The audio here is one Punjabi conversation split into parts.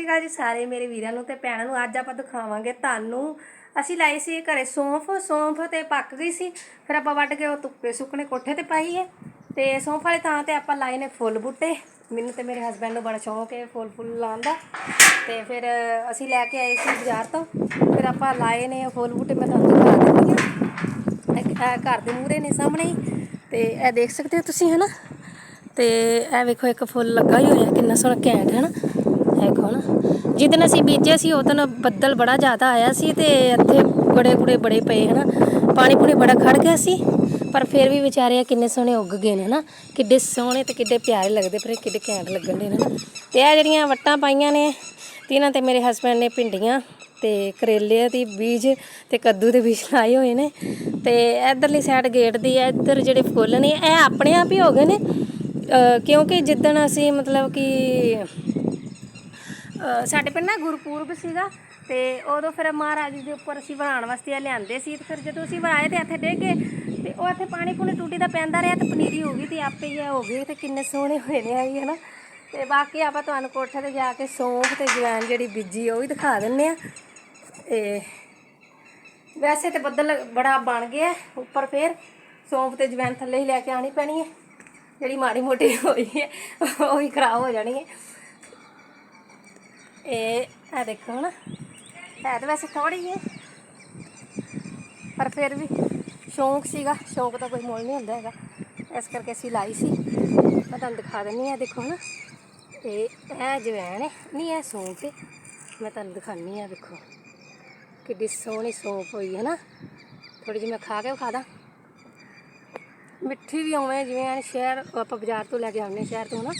ਸਤਿ ਸ਼੍ਰੀ ਅਕਾਲ ਜੀ ਸਾਰੇ ਮੇਰੇ ਵੀਰਾਂ ਨੂੰ ਤੇ ਭੈਣਾਂ ਨੂੰ। ਅੱਜ ਆਪਾਂ ਦਿਖਾਵਾਂਗੇ ਤੁਹਾਨੂੰ। ਅਸੀਂ ਲਾਈ ਸੀ ਘਰੇ ਸੌਂਫ। ਸੌਂਫ ਤੇ ਪੱਕ ਗਈ ਸੀ। ਫਿਰ ਆਪਾਂ ਵੱਢ ਕੇ ਉਹ ਧੁੱਪੇ ਸੁੱਕਣੇ ਕੋਠੇ ਤੇ ਪਾਈ ਹੈ। ਤੇ ਸੌਂਫ ਵਾਲੇ ਥਾਂ ਤੇ ਆਪਾਂ ਲਾਏ ਨੇ ਫੁੱਲ ਬੂਟੇ। ਮੈਨੂੰ ਤੇ ਮੇਰੇ ਹਸਬੰਡ ਨੂੰ ਬੜਾ ਸ਼ੌਂਕ ਹੈ ਫੁੱਲ ਫੁੱਲ ਲਾਉਣ ਦਾ। ਤੇ ਫਿਰ ਅਸੀਂ ਲੈ ਕੇ ਆਏ ਸੀ ਬਾਜ਼ਾਰ ਤੋਂ। ਫਿਰ ਆਪਾਂ ਲਾਏ ਨੇ ਫੁੱਲ ਬੂਟੇ। ਮੈਂ ਤੁਹਾਨੂੰ ਦਿਖਾ ਦਿੰਦੀ ਹਾਂ। ਘਰ ਦੇ ਮੂਹਰੇ ਨੇ ਸਾਹਮਣੇ ਹੀ। ਤੇ ਇਹ ਦੇਖ ਸਕਦੇ ਹੋ ਤੁਸੀਂ, ਹਨਾ? ਤੇ ਇਹ ਵੇਖੋ, ਇੱਕ ਫੁੱਲ ਲੱਗਾ ਹੀ ਹੋਇਆ। ਕਿੰਨਾ ਸੋਹਣਾ ਘੈਂਟ ਹੈ ਨਾ ਦੇਖੋ ਨਾ ਜਿੱਦਣ ਅਸੀਂ ਬੀਜੇ ਸੀ ਉਦੋਂ ਬੱਦਲ ਬੜਾ ਜ਼ਿਆਦਾ ਆਇਆ ਸੀ ਤੇ ਇੱਥੇ ਗੜੇ ਗੁੜੇ ਬੜੇ ਪਏ, ਹਨਾ। ਪਾਣੀ ਪੂਣੀ ਬੜਾ ਖੜ ਗਿਆ ਸੀ, ਪਰ ਫਿਰ ਵੀ ਵਿਚਾਰੇ ਕਿੰਨੇ ਸੋਹਣੇ ਉੱਗ ਗਏ ਨੇ ਨਾ ਕਿੱਡੇ ਸੋਹਣੇ ਤੇ ਕਿੱਡੇ ਪਿਆਰੇ ਲੱਗਦੇ, ਪਰ ਕਿੱਡੇ ਘੈਂਟ ਲੱਗਣ ਦੇ ਨਾ ਤੇ ਇਹ ਜਿਹੜੀਆਂ ਵੱਟਾਂ ਪਾਈਆਂ ਨੇ ਤੇ ਇਹਨਾਂ ਤੇ ਮੇਰੇ ਹਸਬੰਡ ਨੇ ਭਿੰਡੀਆਂ ਤੇ ਕਰੇਲੇ ਦੀ ਬੀਜ ਤੇ ਕੱਦੂ ਦੇ ਬੀਜ ਲਾਏ ਹੋਏ ਨੇ। ਤੇ ਇਧਰਲੀ ਸਾਈਡ ਗੇਟ ਦੀ ਹੈ ਇੱਧਰ ਜਿਹੜੇ ਫੁੱਲ ਨੇ, ਇਹ ਆਪਣੇ ਆਪ ਹੀ ਹੋ ਗਏ ਨੇ। ਕਿਉਂਕਿ ਜਿੱਦਣ ਅਸੀਂ ਮਤਲਬ ਕਿ ਸਾਡੇ ਪਿੰਡ ਨਾ ਗੁਰਪੂਰਬ ਸੀਗਾ ਤੇ ਉਦੋਂ ਫਿਰ ਮਹਾਰਾਜ ਜੀ ਦੇ ਉੱਪਰ ਅਸੀਂ ਬਣਾਉਣ ਵਾਸਤੇ ਇਹ ਲਿਆਂਦੇ ਸੀ ਤੇ ਫਿਰ ਜਦੋਂ ਅਸੀਂ ਬਣਾਏ ਤੇ ਇੱਥੇ ਡੇਗੇ ਤੇ ਉਹ ਇੱਥੇ ਪਾਣੀ ਪੂਣੀ ਟੂਟੀ ਦਾ ਪੈਂਦਾ ਰਿਹਾ ਤੇ ਪਨੀਰੀ ਹੋ ਗਈ ਤੇ ਆਪੇ ਹੀ ਇਹ ਹੋ ਗਈ ਤੇ ਕਿੰਨੇ ਸੋਹਣੇ ਹੋਏ ਨੇ ਆਈ, ਹਨਾ? ਤੇ ਬਾਕੀ ਆਪਾਂ ਤੁਹਾਨੂੰ ਕੋਠੇ ਤੇ ਜਾ ਕੇ ਸੌਂਫ ਤੇ ਜਵੈਨ ਜਿਹੜੀ ਬੀਜੀ ਉਹ ਵੀ ਦਿਖਾ ਦਿੰਨੇ ਆ। ਤੇ ਵੈਸੇ ਤੇ ਬੱਦਲ ਬੜਾ ਬਣ ਗਿਆ ਉੱਪਰ ਫੇਰ। ਸੌਂਫ ਤੇ ਜਵੈਣ ਥੱਲੇ ਹੀ ਲੈ ਕੇ ਆਣੀ ਪੈਣੀ ਹੈ। ਜਿਹੜੀ ਮਾੜੀ ਮੋਟੀ ਹੋਈ ਹੈ, ਉਹ ਵੀ ਖਰਾਬ ਹੋ ਜਾਣੀ ਹੈ। ਇਹ ਆ ਦੇਖੋ ਨਾ ਹੈ ਤਾਂ ਵੈਸੇ ਥੋੜੀ ਹੈ ਪਰ ਫਿਰ ਵੀ ਸ਼ੌਂਕ ਸੀਗਾ। ਸ਼ੌਂਕ ਦਾ ਕੋਈ ਮੁੱਲ ਨਹੀਂ ਹੁੰਦਾ ਹੈਗਾ। ਇਸ ਕਰਕੇ ਅਸੀਂ ਲਾਈ ਸੀ। ਮੈਂ ਤੁਹਾਨੂੰ ਦਿਖਾ ਦਿੰਨੀ ਆ ਦੇਖੋ ਨਾ ਇਹ ਇਹ ਜਵੈਣ ਹੈ ਨਹੀਂ, ਇਹ ਸੌਂਪ ਹੈ ਮੈਂ ਤੁਹਾਨੂੰ ਦਿਖਾਨੀ ਆ ਦੇਖੋ। ਕਿੱਡੀ ਸੋਹਣੀ ਸੌਂਪ ਹੋਈ ਹੈ ਨਾ ਥੋੜੀ ਜਿਹੀ ਮੈਂ ਖਾ ਕੇ ਵਿਖਾ ਦਾਂ। ਮਿੱਠੀ ਵੀ ਉਵੇਂ ਜਿਵੇਂ ਐਨ ਸ਼ਹਿਰ, ਆਪਾਂ ਬਾਜ਼ਾਰ ਤੋਂ ਲੈ ਕੇ ਆਉਂਦੇ ਹਾਂ ਸ਼ਹਿਰ ਤੋਂ ਨਾ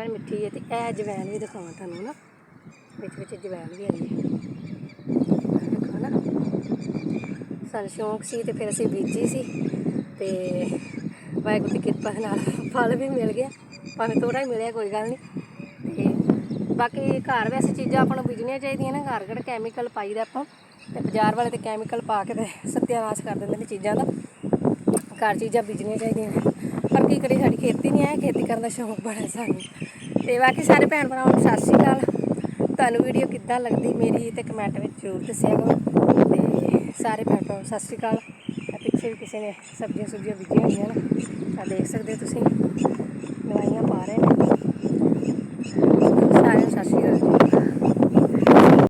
ਐਨ ਮਿੱਠੀ ਹੈ ਤੇ ਇਹ ਜਵੈਣ ਵੀ ਦਿਖਾਵਾਂ ਤੁਹਾਨੂੰ ਨਾ ਵਿੱਚ ਵਿੱਚ ਜਵੈਣ ਵੀ ਆਈ ਹੈ। ਨਾ। ਸਾਨੂੰ ਸ਼ੌਂਕ ਸੀ ਤੇ ਫਿਰ ਅਸੀਂ ਬੀਜੀ ਸੀ ਤੇ ਵਾਹਿਗੁਰੂ ਦੀ ਕਿਰਪਾ ਨਾਲ ਫਲ ਵੀ ਮਿਲ ਗਿਆ। ਭਾਵੇਂ ਥੋੜਾ ਹੀ ਮਿਲਿਆ, ਕੋਈ ਗੱਲ ਨਹੀਂ ਤੇ ਬਾਕੀ ਘਰ ਵੈਸੇ ਚੀਜ਼ਾਂ ਆਪਾਂ ਨੂੰ ਬੀਜਣੀਆਂ ਚਾਹੀਦੀਆਂ ਨਾ। ਘਰ ਘਰ ਕੈਮੀਕਲ ਪਾਈਦਾ ਆਪਾਂ। ਤੇ ਬਾਜ਼ਾਰ ਵਾਲੇ ਤੇ ਕੈਮੀਕਲ ਪਾ ਕੇ ਤੇ ਸਤਿਆਨਾਸ਼ ਕਰ ਦਿੰਦੇ ਨੇ ਚੀਜ਼ਾਂ ਦਾ। ਘਰ ਚੀਜ਼ਾਂ ਬੀਜਣੀਆਂ ਚਾਹੀਦੀਆਂ ਨੇ। ਪਰ ਕੀ ਕਰੀ ਸਾਡੀ ਖੇਤੀ ਨਹੀਂ ਹੈ ਖੇਤੀ ਕਰਨ ਦਾ ਸ਼ੌਂਕ ਬੜਾ ਸਾਨੂੰ। ਤੇ ਬਾਕੀ ਸਾਰੇ ਭੈਣ ਭਰਾਵਾਂ ਨੂੰ ਸਤਿ ਸ਼੍ਰੀ ਅਕਾਲ। ਤੁਹਾਨੂੰ ਵੀਡੀਓ ਕਿੱਦਾਂ ਲੱਗਦੀ ਮੇਰੀ ਤੇ ਕਮੈਂਟ ਵਿੱਚ ਜ਼ਰੂਰ ਦੱਸਿਆ ਕਰੋ। ਤੇ ਸਾਰੇ ਭੈਣ ਭਰਾਵਾਂ ਸਤਿ ਸ਼੍ਰੀ ਅਕਾਲ। ਪਿੱਛੇ ਵੀ ਕਿਸੇ ਨੇ ਸਬਜ਼ੀਆਂ ਸੁਬਜ਼ੀਆਂ ਬੀਜੀਆਂ ਹੋਈਆਂ ਨੇ। ਆ ਦੇਖ ਸਕਦੇ ਹੋ ਤੁਸੀਂ। ਦਵਾਈਆਂ ਪਾ ਰਹੇ ਨੇ।